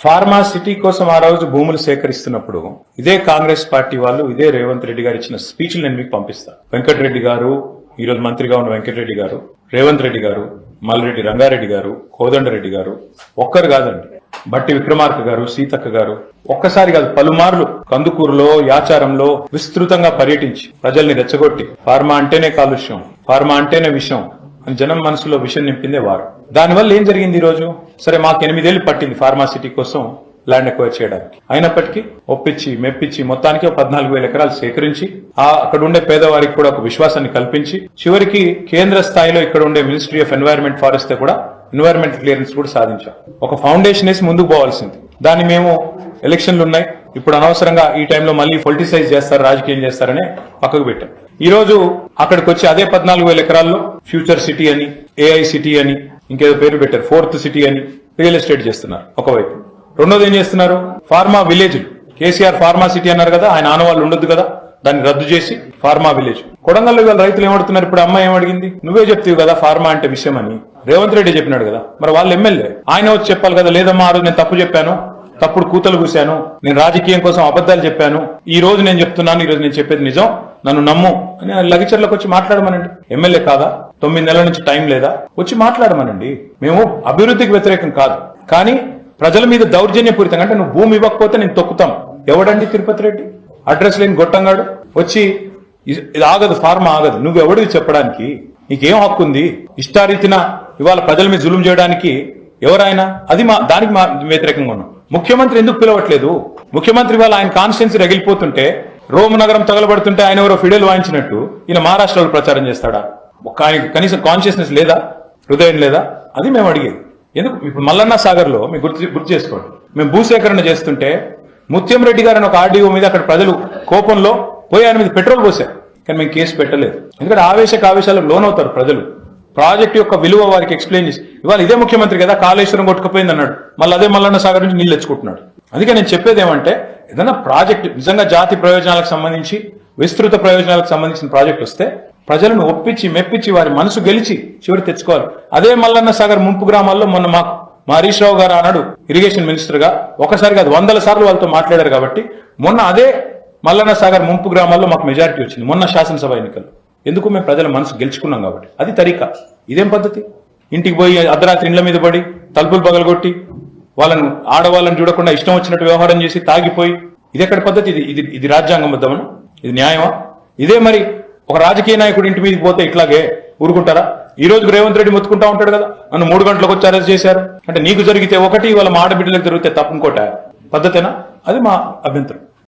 Pharma city కోసం ఆ రోజు భూములు సేకరిస్తున్నప్పుడు ఇదే కాంగ్రెస్ పార్టీ వాళ్ళు ఇదే రేవంత్ రెడ్డి గారు ఇచ్చిన స్పీచ్లు నేను మీకు పంపిస్తాను వెంకటరెడ్డి గారు ఈ రోజు మంత్రిగా ఉన్న వెంకటరెడ్డి గారు రేవంత్ రెడ్డి గారు మల్రెడ్డి రంగారెడ్డి గారు కోదండరెడ్డి గారు ఒక్కరు కాదండి. బట్టి విక్రమార్క గారు సీతక్క గారు ఒక్కసారి కాదు పలుమార్లు కందుకూరులో యాచారంలో విస్తృతంగా పర్యటించి ప్రజల్ని రెచ్చగొట్టి ఫార్మా అంటేనే కాలుష్యం ఫార్మా అంటేనే విషయం అని జనం మనసులో విషయం నింపిందే వారు దానివల్ల ఏం జరిగింది ఈ రోజు సరే మాకు ఎనిమిదేళ్ళు పట్టింది ఫార్మాసిటీ కోసం ల్యాండ్ ఎక్వైర్ చేయడానికి. అయినప్పటికీ ఒప్పించి మెప్పించి మొత్తానికి పద్నాలుగు వేల ఎకరాలు సేకరించి ఆ అక్కడ ఉండే పేదవారికి కూడా ఒక విశ్వాసాన్ని కల్పించి చివరికి కేంద్ర స్థాయిలో ఇక్కడ ఉండే మినిస్ట్రీ ఆఫ్ ఎన్వైరన్మెంట్ ఫారెస్ట్ కూడా ఎన్వైరన్మెంట్ క్లియరెన్స్ కూడా సాధించాం. ఒక ఫౌండేషన్ వేసి ముందుకు పోవాల్సింది. దాన్ని మేము ఎలక్షన్లు ఉన్నాయి. ఇప్పుడు అనవసరంగా ఈ టైంలో మళ్ళీ పొలిటిసైజ్ చేస్తారు రాజకీయం చేస్తారని పక్కకు పెట్టాం. ఈరోజు అక్కడికి వచ్చి అదే పద్నాలుగు వేల ఎకరాల్లో ఫ్యూచర్ సిటీ అని ఏఐ సిటీ అని ఇంకేదో పేరు పెట్టారు. ఫోర్త్ సిటీ అని రియల్ ఎస్టేట్ చేస్తున్నారు ఒకవైపు. రెండోది ఏం చేస్తున్నారు? Pharma village KCR pharma city అన్నారు కదా ఆయన ఆనవాళ్ళు ఉండొద్దు కదా దాన్ని రద్దు చేసి ఫార్మా విలేజ్. కొడంగల్లో ఇవాళ రైతులు ఏమడుతున్నారు? ఇప్పుడు అమ్మాయి ఏమడిగింది? నువ్వే చెప్తావు కదా ఫార్మా అంటే విషయం అని. రేవంత్ రెడ్డి చెప్పినాడు కదా. మరి వాళ్ళు ఎమ్మెల్యే. ఆయన వచ్చి చెప్పాలి కదా లేదమ్మా ఆ రోజు నేను తప్పు చెప్పాను తప్పుడు కూతలు కూశాను నేను రాజకీయం కోసం అబద్ధాలు చెప్పాను. ఈ రోజు నేను చెప్తున్నాను ఈ రోజు నేను చెప్పేది నిజం. నన్ను నమ్ము అని లగిచర్లకు వచ్చి మాట్లాడమనండి. ఎమ్మెల్యే కాదా? తొమ్మిది నెలల నుంచి టైం లేదా? వచ్చి మాట్లాడమనండి. మేము అభివృద్ధికి వ్యతిరేకం కాదు. కానీ ప్రజల మీద దౌర్జన్యపూరితంగా అంటే నువ్వు భూమి ఇవ్వకపోతే నేను తొక్కుతాం. ఎవడండి తిరుపతి రెడ్డి? అడ్రస్ లేని గొట్టంగాడు? వచ్చి ఇది ఆగదు ఫార్మా ఆగదు. నువ్వు ఎవడికి చెప్పడానికి? నీకేం హక్కు ఉంది? ఇష్టారీతిన ఇవాళ ప్రజల మీద జులుం చేయడానికి ఎవరైనా అది మా దానికి మా వ్యతిరేకంగా ఉన్నాం. ముఖ్యమంత్రి ఎందుకు పిలవట్లేదు? ముఖ్యమంత్రి వాళ్ళ ఆయన కాన్స్టిట్యున్సీ రగిలిపోతుంటే రోమ్ నగరం తగలబడుతుంటే ఆయన ఎవరో ఫిడేలు వాయించినట్టు ఈయన మహారాష్ట్రలో ప్రచారం చేస్తాడా? ఒక ఆయనకు కనీసం కాన్షియస్నెస్ లేదా? హృదయం లేదా? అది మేము అడిగేది. ఎందుకు? ఇప్పుడు మల్లన్న సాగర్లో గుర్తు గుర్తు చేసుకోండి. మేము భూసేకరణ చేస్తుంటే ముత్యం రెడ్డి గారు అని ఒక ఆర్డీఓ మీద అక్కడ ప్రజలు కోపంలో పోయి ఆయన మీద పెట్రోల్ పోసారు కానీ మేము కేసు పెట్టలేదు. ఎందుకంటే ఆవేశక ఆవేశాలకు లోనవుతారు ప్రజలు. ప్రాజెక్ట్ యొక్క విలువ వారికి ఎక్స్ప్లెయిన్ చేసి ఇవాళ ఇదే ముఖ్యమంత్రి కదా కాళేశ్వరం కొట్టుకుపోయింది అన్నాడు మళ్ళీ అదే మల్లన్న సాగర్ నుంచి నీళ్ళు తెచ్చుకుంటున్నాడు. అందుకే నేను చెప్పేది ఏమంటే ఏదైనా ప్రాజెక్ట్ నిజంగా జాతి ప్రయోజనాలకు సంబంధించి విస్తృత ప్రయోజనాలకు సంబంధించిన ప్రాజెక్ట్ వస్తే ప్రజలను ఒప్పించి మెప్పించి వారి మనసు గెలిచి చివరి తెచ్చుకోవాలి. అదే మల్లన్న సాగర్ ముంపు గ్రామాల్లో మొన్న మాకు మా హరీష్ రావు గారు అన్నాడు ఇరిగేషన్ మినిస్టర్గా ఒకసారి కాదు వందల సార్లు వాళ్ళతో మాట్లాడారు కాబట్టి మొన్న అదే మల్లన్న సాగర్ ముంపు గ్రామాల్లో మాకు మెజారిటీ వచ్చింది మొన్న శాసనసభ ఎన్నికలు ఎందుకు మేము ప్రజల మనసు గెలుచుకున్నాం కాబట్టి? అది తరీకా. ఇదేం పద్ధతి? ఇంటికి పోయి అర్ధరాత్రి ఇండ్ల మీద పడి తలుపులు పగలగొట్టి వాళ్ళని ఆడవాళ్ళని చూడకుండా ఇష్టం వచ్చినట్టు వ్యవహారం చేసి తాగిపోయి ఇది ఎక్కడ పద్ధతి? ఇది ఇది ఇది రాజ్యాంగబద్ధమనా ఇది న్యాయమా? ఇదే మరి ఒక రాజకీయ నాయకుడు ఇంటి మీదకి పోతే ఇట్లాగే ఊరుకుంటారా? ఈ రోజు రేవంత్ రెడ్డి మొత్తుకుంటా ఉంటాడు కదా? నన్ను మూడు గంటలకు వచ్చి అరెస్ట్ చేశారు. అంటే నీకు జరిగితే ఒకటి వాళ్ళ మా ఆడబిడ్డలకు జరిగితే తప్పు పద్ధతేనా? అది మా అభ్యంతరం.